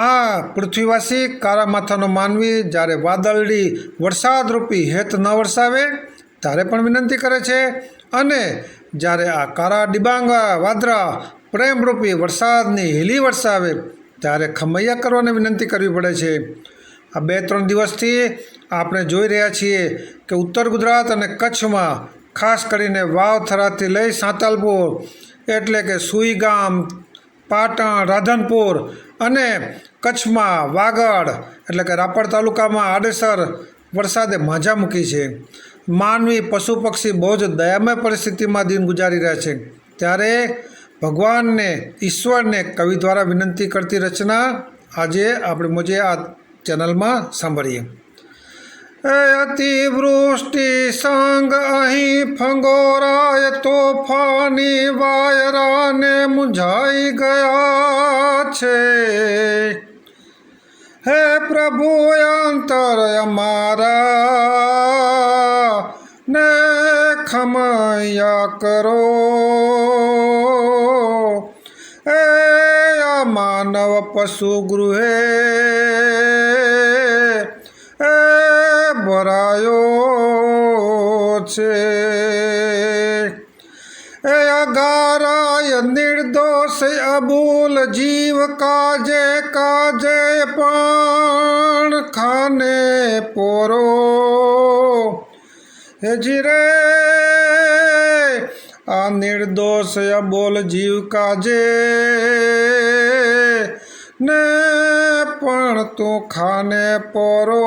આ પૃથ્વીવાસી કારા માથાનો માનવી જ્યારે વાદળડી વરસાદરૂપી હેત ન વરસાવે, ત્યારે પણ વિનંતી કરે છે. અને જ્યારે આ કારા ડિબાંગા વાદરા પ્રેમરૂપી વરસાદની હીલી વરસાવે, ત્યારે ખમૈયા કરવાની વિનંતી કરવી પડે છે. આ બે ત્રણ દિવસથી આપણે જોઈ રહ્યા છીએ કે ઉત્તર ગુજરાત અને કચ્છમાં ખાસ કરીને વાવથરાથી લઈ સાંતાલપુર એટલે કે સુઈગામ, પાટણ, રાધનપુર અને કચ્છમાં વાગડ એટલે કે રાપર તાલુકામાં આડેસર વરસાદે માજા મૂકી છે. માનવી પશુ પક્ષી બહુ જ દયામય પરિસ્થિતિમાં દિન ગુજારી રહ્યા છે. ત્યારે ભગવાનને, ઈશ્વરને કવિ દ્વારા વિનંતી કરતી રચના આજે આપણે મુજે આ ચેનલમાં સાંભળીએ. એ અતિવૃષ્ટિ સંગ અહીં ફંગોરાય તોફાની વાયરાને મુંઝાઈ ગયા છે. હે પ્રભુ અંતર અમારા. ને ખમૈયા કરો. એ માનવ પશુ ગૃહે. એ ભરાયો છે. એ અગારાય નિર્દોષ अबूल જીવ કાજે કાજે પણ ખાને પોરો. હેજી રે, આ નિર્દોષ અબોલ જીવ કાજે ને પણ તું ખાને પોરો.